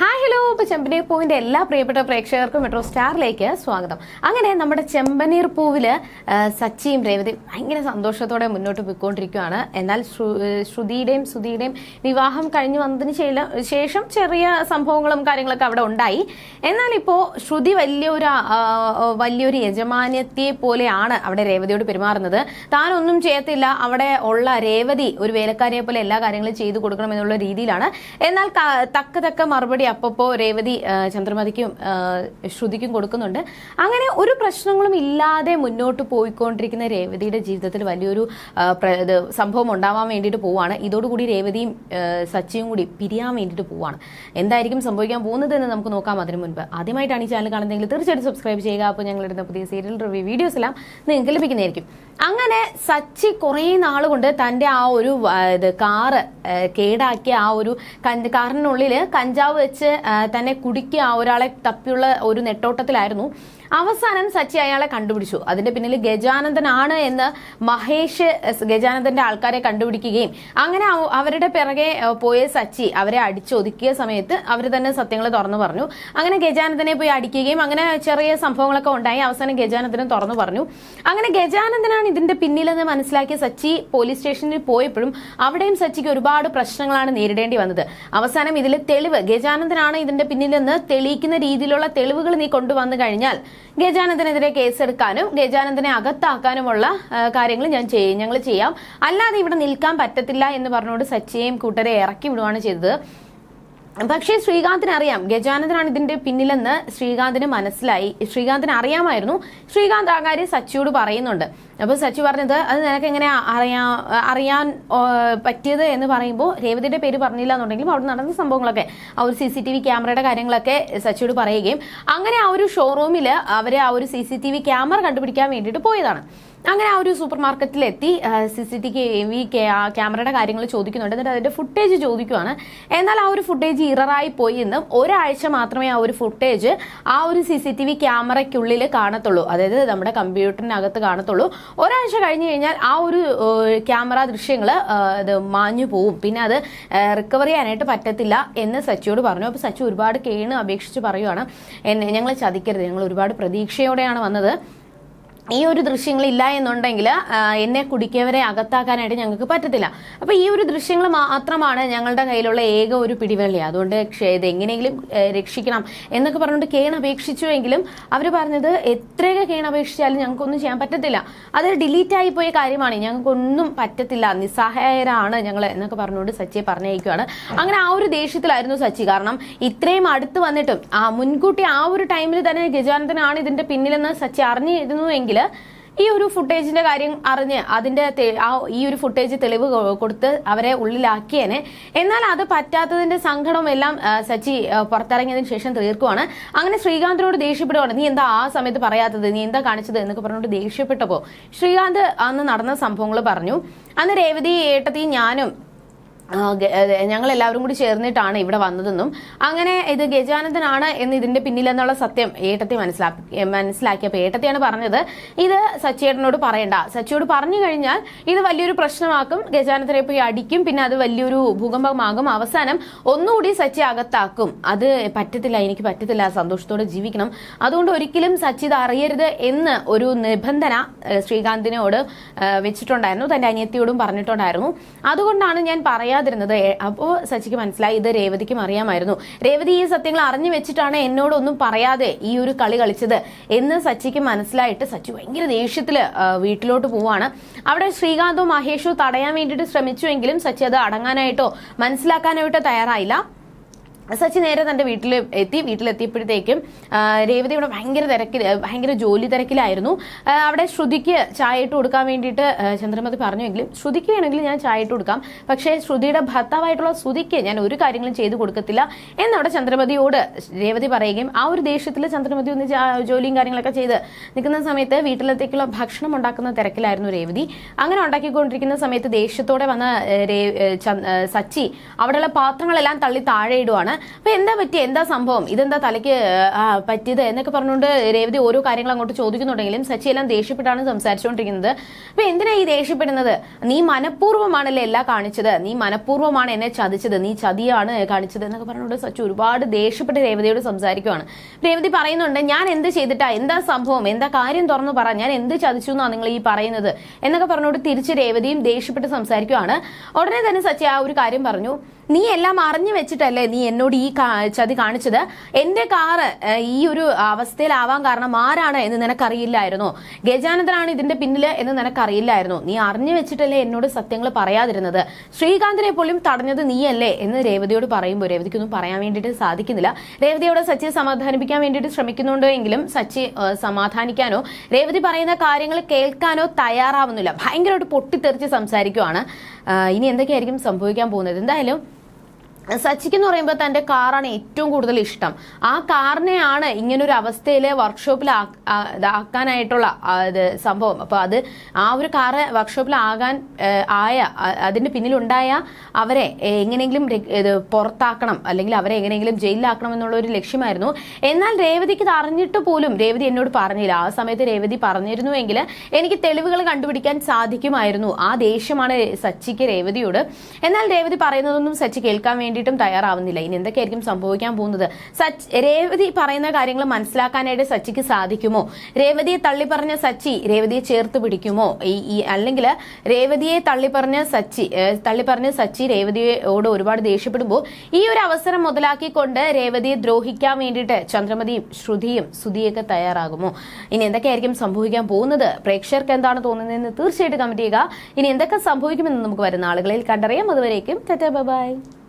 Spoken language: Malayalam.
ഹായ് ഹലോ ഇപ്പൊ ചെമ്പനീർ പൂവിന്റെ എല്ലാ പ്രിയപ്പെട്ട പ്രേക്ഷകർക്കും മെട്രോ സ്റ്റാറിലേക്ക് സ്വാഗതം. അങ്ങനെ നമ്മുടെ ചെമ്പനീർ പൂവിൽ ആ, സച്ചിയും രേവതി ഭയങ്കര സന്തോഷത്തോടെ മുന്നോട്ട് പോയിക്കൊണ്ടിരിക്കുകയാണ്. എന്നാൽ ശ്രുതിയുടെയും സുധിയുടെയും വിവാഹം കഴിഞ്ഞു വന്നതിന് ശേഷം ചെറിയ സംഭവങ്ങളും കാര്യങ്ങളൊക്കെ അവിടെ ഉണ്ടായി. എന്നാൽ ഇപ്പോ ശ്രുതി വലിയൊരു വലിയൊരു യജമാനത്തെ പോലെയാണ് അവിടെ രേവതിയോട് പെരുമാറുന്നത്. താനൊന്നും ചെയ്യത്തില്ല. അവിടെ ഉള്ള രേവതി ഒരു വേലക്കാരിയെ പോലെ എല്ലാ കാര്യങ്ങളും ചെയ്തു കൊടുക്കണം എന്നുള്ള രീതിയിലാണ്. എന്നാൽ തക്ക തക്ക മറുപടി അപ്പപ്പോ രേവതി ചന്ദ്രമതിക്കും ശ്രുതിക്കും കൊടുക്കുന്നുണ്ട്. അങ്ങനെ ഒരു പ്രശ്നങ്ങളും ഇല്ലാതെ മുന്നോട്ട് പോയിക്കൊണ്ടിരിക്കുന്ന രേവതിയുടെ ജീവിതത്തിൽ വലിയൊരു സംഭവം ഉണ്ടാവാൻ വേണ്ടിയിട്ട് പോവാണ്. ഇതോടുകൂടി രേവതിയും സച്ചിയും കൂടി പിരിയാൻ വേണ്ടിയിട്ട് പോവാണ്. എന്തായിരിക്കും സംഭവിക്കാൻ പോകുന്നത് എന്ന് നമുക്ക് നോക്കാം അതിന് മുൻപ്. ആദ്യമായിട്ടാണ് ഈ ചാനൽ കാണുന്നതെങ്കിൽ തീർച്ചയായിട്ടും സബ്സ്ക്രൈബ് ചെയ്യുക. അപ്പോൾ ഞങ്ങൾ ഇടുന്ന പുതിയ സീരിയൽ റിവ്യൂ വീഡിയോസ് എല്ലാം നിങ്ങൾക്ക് ലഭിക്കുന്നതായിരിക്കും. അങ്ങനെ സച്ചി കുറേ നാളുകൊണ്ട് തന്റെ ആ ഒരു ഇത് കാറ് കേടാക്കിയ ആ ഒരു കാറിനുള്ളിൽ കഞ്ചാവ് വെച്ച് തന്നെ കുടുക്കിയ ഒരാളെ തപ്പിയുള്ള ഒരു നെട്ടോട്ടത്തിലായിരുന്നു. അവസാനം സച്ചി അയാളെ കണ്ടുപിടിച്ചു. അതിന്റെ പിന്നിൽ ഗജാനന്ദനാണ് എന്ന് മഹേഷ് ഗജാനന്ദന്റെ ആൾക്കാരെ കണ്ടുപിടിക്കുകയും അങ്ങനെ അവരുടെ പിറകെ പോയ സച്ചി അവരെ അടിച്ചൊതുക്കിയ സമയത്ത് അവർ തന്നെ സത്യങ്ങൾ തുറന്നു പറഞ്ഞു. അങ്ങനെ ഗജാനന്ദനെ പോയി അടിക്കുകയും അങ്ങനെ ചെറിയ സംഭവങ്ങളൊക്കെ ഉണ്ടായി. അവസാനം ഗജാനന്ദനും തുറന്നു പറഞ്ഞു. അങ്ങനെ ഗജാനന്ദനാണ് ഇതിന്റെ പിന്നിലെന്ന് മനസ്സിലാക്കിയ സച്ചി പോലീസ് സ്റ്റേഷനിൽ പോയപ്പോഴും അവിടെയും സച്ചിക്ക് ഒരുപാട് പ്രശ്നങ്ങളാണ് നേരിടേണ്ടി വന്നത്. അവസാനം ഇതിലെ തെളിവ് ഗജാനന്ദനാണ് ഇതിന്റെ പിന്നിലെന്ന് തെളിയിക്കുന്ന രീതിയിലുള്ള തെളിവുകൾ നീ കൊണ്ടുവന്നു കഴിഞ്ഞാൽ ഗജാനന്ദനെതിരെ കേസെടുക്കാനും ഗജാനന്ദനെ അകത്താക്കാനുമുള്ള കാര്യങ്ങൾ ഞാൻ ചെയ്യും ഞങ്ങൾ ചെയ്യാം. അല്ലാതെ ഇവിടെ നിൽക്കാൻ പറ്റത്തില്ല എന്ന് പറഞ്ഞുകൊണ്ട് സച്ചിയെയും കൂട്ടരെ ഇറക്കി വിടുകയാണ് ചെയ്തത്. പക്ഷേ ശ്രീകാന്തിന് അറിയാം. ഗജാനന്ദനാണ് ഇതിന്റെ പിന്നിലെന്ന് ശ്രീകാന്തിന് മനസ്സിലായി. ശ്രീകാന്തിന് അറിയാമായിരുന്നു. ശ്രീകാന്ത് ആ കാര്യം സച്ചിയോട് പറയുന്നുണ്ട്. അപ്പൊ സച്ചി പറഞ്ഞത് അത് നിനക്ക് എങ്ങനെ അറിയാ അറിയാൻ പറ്റിയത്? എന്ന് പറയുമ്പോൾ രേവതിയുടെ പേര് പറഞ്ഞില്ല എന്നുണ്ടെങ്കിലും അവിടെ നടന്ന സംഭവങ്ങളൊക്കെ ആ ഒരു സി സി ടി വി ക്യാമറയുടെ കാര്യങ്ങളൊക്കെ സച്ചിയോട് പറയുകയും അങ്ങനെ ആ ഒരു ഷോറൂമിൽ അവർ ആ ഒരു C C T V camera കണ്ടുപിടിക്കാൻ വേണ്ടിയിട്ട് പോയതാണ്. അങ്ങനെ ആ ഒരു സൂപ്പർ മാർക്കറ്റിലെത്തി സി സി ടി വി ക്യാമറയുടെ കാര്യങ്ങൾ ചോദിക്കുന്നുണ്ട്. എന്നിട്ട് അതിന്റെ ഫുട്ടേജ് ചോദിക്കുവാണ്. എന്നാൽ ആ ഒരു ഫുട്ടേജ് ഇററായി പോയി എന്നും ഒരാഴ്ച മാത്രമേ ആ ഒരു ഫുട്ടേജ് ആ ഒരു സി സി ടി വി ക്യാമറയ്ക്കുള്ളിൽ കാണത്തുള്ളൂ. അതായത് നമ്മുടെ കമ്പ്യൂട്ടറിനകത്ത് കാണത്തുള്ളൂ. ഒരാഴ്ച കഴിഞ്ഞ് കഴിഞ്ഞാൽ ആ ഒരു ക്യാമറ ദൃശ്യങ്ങൾ ഇത് മാഞ്ഞു പോവും. പിന്നെ അത് റിക്കവർ ചെയ്യാനായിട്ട് പറ്റത്തില്ല എന്ന് സച്ചിയോട് പറഞ്ഞു. അപ്പോൾ സച്ചി ഒരുപാട് കേണ് അപേക്ഷിച്ച് പറയുവാണ്. എന്നെ ഞങ്ങൾ ചതിക്കരുത്. ഞങ്ങൾ ഒരുപാട് പ്രതീക്ഷയോടെയാണ് വന്നത്. ഈ ഒരു ദൃശ്യങ്ങൾ ഇല്ല എന്നുണ്ടെങ്കിൽ എന്നെ കുടിക്കവരെ അകത്താക്കാനായിട്ട് ഞങ്ങൾക്ക് പറ്റത്തില്ല. അപ്പൊ ഈ ഒരു ദൃശ്യങ്ങൾ മാത്രമാണ് ഞങ്ങളുടെ കയ്യിലുള്ള ഏക ഒരു പിടിവള്ളി. അതുകൊണ്ട് ഇത് എങ്ങനെയെങ്കിലും രക്ഷിക്കണം എന്നൊക്കെ പറഞ്ഞുകൊണ്ട് കേൺ അപേക്ഷിച്ചുവെങ്കിലും അവർ പറഞ്ഞത് എത്രയൊക്കെ കേൺ അപേക്ഷിച്ചാലും ഞങ്ങൾക്കൊന്നും ചെയ്യാൻ പറ്റത്തില്ല. അത് ഡിലീറ്റ് ആയി പോയ കാര്യമാണ്. ഞങ്ങൾക്കൊന്നും പറ്റത്തില്ല. നിസ്സഹായരാണ് ഞങ്ങൾ എന്നൊക്കെ പറഞ്ഞുകൊണ്ട് സച്ചിയെ പറഞ്ഞയക്കുകയാണ് അങ്ങനെ ആ ഒരു ദേഷ്യത്തിലായിരുന്നു സച്ചി. കാരണം ഇത്രയും അടുത്ത് വന്നിട്ടും ആ മുൻകൂട്ടി ആ ഒരു ടൈമിൽ തന്നെ ഗജാനന്ദനാണ് ഇതിന്റെ പിന്നിലെന്ന് സച്ചി അറിഞ്ഞിരുന്നുവെങ്കിൽ ഈ ഒരു ഫുട്ടേജിന്റെ കാര്യം അറിഞ്ഞ് അതിന്റെ ആ ഈ ഒരു ഫുട്ടേജ് തെളിവ് കൊടുത്ത് അവരെ ഉള്ളിലാക്കിയേനെ. എന്നാൽ അത് പറ്റാത്തതിന്റെ സങ്കടം എല്ലാം സച്ചി പുറത്തിറങ്ങിയതിന് പുറത്തിറങ്ങിയതിനു ശേഷം തീർക്കുവാണ്. അങ്ങനെ ശ്രീകാന്തിനോട് ദേഷ്യപ്പെടുവാണ്. നീ എന്താ ആ സമയത്ത് പറയാത്തത്? നീ എന്താ കാണിച്ചത്? എന്നൊക്കെ പറഞ്ഞുകൊണ്ട് ദേഷ്യപ്പെട്ടപ്പോ ശ്രീകാന്ത് അന്ന് നടന്ന സംഭവങ്ങൾ പറഞ്ഞു. അന്ന് രേവതി ഏട്ടത്തി ഞാനും ഞങ്ങൾ എല്ലാവരും കൂടി ചേർന്നിട്ടാണ് ഇവിടെ വന്നതെന്നും അങ്ങനെ ഇത് ഗജാനന്ദനാണ് എന്ന് ഇതിന്റെ പിന്നിലെന്നുള്ള സത്യം ഏട്ടത്തെ മനസ്സിലാക്കി മനസ്സിലാക്കിയപ്പോൾ ഏട്ടത്തെയാണ് പറഞ്ഞത്. ഇത് സച്ചിയേട്ടനോട് പറയണ്ട. സച്ചിയോട് പറഞ്ഞു കഴിഞ്ഞാൽ ഇത് വലിയൊരു പ്രശ്നമാക്കും. ഗജാനന്ദനെ പോയി അടിക്കും. പിന്നെ അത് വലിയൊരു ഭൂകമ്പമാകും. അവസാനം ഒന്നുകൂടി സച്ചി അകത്താക്കും. അത് പറ്റത്തില്ല. എനിക്ക് പറ്റത്തില്ല. സന്തോഷത്തോടെ ജീവിക്കണം. അതുകൊണ്ട് ഒരിക്കലും സച്ചി ഇത് അറിയരുത് എന്ന് ഒരു നിബന്ധന ശ്രീകാന്തിനോട് വെച്ചിട്ടുണ്ടായിരുന്നു. തന്റെ അനിയത്തിയോടും പറഞ്ഞിട്ടുണ്ടായിരുന്നു. അതുകൊണ്ടാണ് ഞാൻ പറയാതിരുന്നത് ഏ- അപ്പോ സച്ചിക്ക് മനസ്സിലായി ഇത് രേവതിക്കും അറിയാമായിരുന്നു. രേവതി ഈ സത്യങ്ങൾ അറിഞ്ഞു വെച്ചിട്ടാണ് എന്നോടൊന്നും പറയാതെ ഈ ഒരു കളി കളിച്ചത് എന്ന് സച്ചിക്ക് മനസ്സിലായിട്ട് സച്ചി ഭയങ്കര ദേഷ്യത്തിൽ വീട്ടിലോട്ട് പോവാണ്. അവിടെ ശ്രീകാന്തോ മഹേഷോ തടയാൻ വേണ്ടിയിട്ട് ശ്രമിച്ചുവെങ്കിലും സച്ചി അത് അടങ്ങാനായിട്ടോ മനസ്സിലാക്കാനായിട്ടോ തയ്യാറായില്ല. സച്ചി നേരെ തന്റെ വീട്ടിൽ എത്തി. വീട്ടിലെത്തിയപ്പോഴത്തേക്കും രേവതി ഇവിടെ ഭയങ്കര തിരക്കിൽ ഭയങ്കര ജോലി തിരക്കിലായിരുന്നു. അവിടെ ശ്രുതിക്ക് ചായ ഇട്ട് കൊടുക്കാൻ വേണ്ടിയിട്ട് ചന്ദ്രമതി പറഞ്ഞുവെങ്കിലും ശ്രുതിക്ക് വേണമെങ്കിൽ ഞാൻ ചായ ഇട്ട് കൊടുക്കാം. പക്ഷേ ശ്രുതിയുടെ ഭർത്താവായിട്ടുള്ള ശ്രുതിക്ക് ഞാൻ ഒരു കാര്യങ്ങളും ചെയ്തു കൊടുക്കത്തില്ല എന്നവിടെ ചന്ദ്രമതിയോട് രേവതി പറയുകയും ആ ഒരു ദേഷ്യത്തിൽ ചന്ദ്രമതി ഒന്ന് ജോലിയും കാര്യങ്ങളൊക്കെ ചെയ്ത് നിൽക്കുന്ന സമയത്ത് വീട്ടിലത്തേക്കുള്ള ഭക്ഷണം ഉണ്ടാക്കുന്ന തിരക്കിലായിരുന്നു രേവതി. അങ്ങനെ ഉണ്ടാക്കിക്കൊണ്ടിരിക്കുന്ന സമയത്ത് ദേഷ്യത്തോടെ വന്ന സച്ചി അവിടെയുള്ള പാത്രങ്ങളെല്ലാം തള്ളി താഴെ ഇടുവാണ്. അപ്പൊ എന്താ പറ്റിയ എന്താ സംഭവം? ഇതെന്താ തലയ്ക്ക് പറ്റിയത്? എന്നൊക്കെ പറഞ്ഞുകൊണ്ട് രേവതി ഓരോ കാര്യങ്ങൾ അങ്ങോട്ട് ചോദിക്കുന്നുണ്ടെങ്കിലും സച്ചി എല്ലാം ദേഷ്യപ്പെട്ടാണ് സംസാരിച്ചുകൊണ്ടിരിക്കുന്നത്. അപ്പൊ എന്തിനാ ഈ ദേഷ്യപ്പെടുന്നത്? നീ മനഃപൂർവമാണല്ലേ എല്ലാം കാണിച്ചത്? നീ മനഃപൂർവമാണ് എന്നെ ചതിച്ചത്. നീ ചതിയാണ് കാണിച്ചത് എന്നൊക്കെ പറഞ്ഞുകൊണ്ട് സച്ചു ഒരുപാട് ദേഷ്യപ്പെട്ട് രേവതിയോട് സംസാരിക്കുവാണ്. രേവതി പറയുന്നുണ്ട് ഞാൻ എന്ത് ചെയ്തിട്ടാ? എന്താ സംഭവം? എന്താ കാര്യം തുറന്നു പറ? ഞാൻ എന്ത് ചതിച്ചു എന്നാ നിങ്ങൾ ഈ പറയുന്നത്? എന്നൊക്കെ പറഞ്ഞുകൊണ്ട് തിരിച്ച് രേവതിയും ദേഷ്യപ്പെട്ട് സംസാരിക്കുവാണ്. ഉടനെ തന്നെ സച്ചി ആ ഒരു കാര്യം പറഞ്ഞു. നീ എല്ലാം അറിഞ്ഞു വെച്ചിട്ടല്ലേ നീ എന്നോട് ഈ കാ- ചതി കാണിച്ചത് എന്റെ കാറ് ഈ ഒരു അവസ്ഥയിലാവാൻ കാരണം ആരാണ് എന്ന് നിനക്കറിയില്ലായിരുന്നു. ഗജാനന്ദനാണ് ഇതിന്റെ പിന്നിൽ എന്ന് നിനക്കറിയില്ലായിരുന്നു. നീ അറിഞ്ഞു വെച്ചിട്ടല്ലേ എന്നോട് സത്യങ്ങൾ പറയാതിരുന്നത്. ശ്രീകാന്തിനെ പോലും തടഞ്ഞത് നീയല്ലേ എന്ന് രേവതിയോട് പറയുമ്പോൾ രേവതിക്കൊന്നും പറയാൻ വേണ്ടിയിട്ട് സാധിക്കുന്നില്ല. രേവതിയോട് സച്ചിയെ സമാധാനിപ്പിക്കാൻ വേണ്ടിയിട്ട് ശ്രമിക്കുന്നുണ്ടോ എങ്കിലും സച്ചി സമാധാനിക്കാനോ രേവതി പറയുന്ന കാര്യങ്ങൾ കേൾക്കാനോ തയ്യാറാവുന്നില്ല. ഭയങ്കരമായിട്ട് പൊട്ടിത്തെറിച്ച് സംസാരിക്കുവാണ്. ഇനി എന്തൊക്കെയായിരിക്കും സംഭവിക്കാൻ പോകുന്നത്? എന്തായാലും സച്ചിക്ക് എന്ന് പറയുമ്പോൾ തന്റെ കാറാണ് ഏറ്റവും കൂടുതൽ ഇഷ്ടം. ആ കാറിനെയാണ് ഇങ്ങനൊരു അവസ്ഥയിൽ വർക്ക്ഷോപ്പിൽ ആക്കാനായിട്ടുള്ള സംഭവം. അപ്പൊ അത് ആ ഒരു കാറ് വർക്ക്ഷോപ്പിൽ ആകാൻ ആയ അതിന്റെ പിന്നിലുണ്ടായ അവരെ എങ്ങനെയെങ്കിലും പുറത്താക്കണം അല്ലെങ്കിൽ അവരെ എങ്ങനെയെങ്കിലും ജയിലിലാക്കണം എന്നുള്ള ഒരു ലക്ഷ്യമായിരുന്നു. എന്നാൽ രേവതിക്ക് ഇത് അറിഞ്ഞിട്ട് പോലും രേവതി എന്നോട് പറഞ്ഞില്ല. ആ സമയത്ത് രേവതി പറഞ്ഞിരുന്നുവെങ്കിൽ എനിക്ക് തെളിവുകൾ കണ്ടുപിടിക്കാൻ സാധിക്കുമായിരുന്നു. ആ ദേഷ്യമാണ് സച്ചിക്ക് രേവതിയോട്. എന്നാൽ രേവതി പറയുന്നതൊന്നും സച്ചി കേൾക്കാൻ വേണ്ടിയിട്ടും തയ്യാറാവുന്നില്ല. ഇനി എന്തൊക്കെയായിരിക്കും സംഭവിക്കാൻ പോകുന്നത്? സച്ച് രേവതി പറയുന്ന കാര്യങ്ങൾ മനസ്സിലാക്കാനായിട്ട് സച്ചിക്ക് സാധിക്കുമോ? രേവതിയെ തള്ളി പറഞ്ഞ സച്ചി രേവതിയെ ചേർത്ത് പിടിക്കുമോ? ഈ അല്ലെങ്കിൽ രേവതിയെ തള്ളി പറഞ്ഞ സച്ചി ഏഹ്, തള്ളി പറഞ്ഞ സച്ചി രേവതിയോട് ഒരുപാട് ദേഷ്യപ്പെടുമ്പോൾ ഈ ഒരു അവസരം മുതലാക്കിക്കൊണ്ട് രേവതിയെ ദ്രോഹിക്കാൻ വേണ്ടിയിട്ട് ചന്ദ്രമതിയും ശ്രുതിയും സുധിയൊക്കെ തയ്യാറാകുമോ? ഇനി എന്തൊക്കെയായിരിക്കും സംഭവിക്കാൻ പോകുന്നത്? പ്രേക്ഷകർക്ക് എന്താണ് തോന്നുന്നതെന്ന് തീർച്ചയായിട്ടും കമന്റ് ചെയ്യുക. ഇനി എന്തൊക്കെ സംഭവിക്കുമെന്ന് നമുക്ക് വരുന്ന ആളുകളിൽ കണ്ടറിയാം. അതുവരേക്കും ബൈ.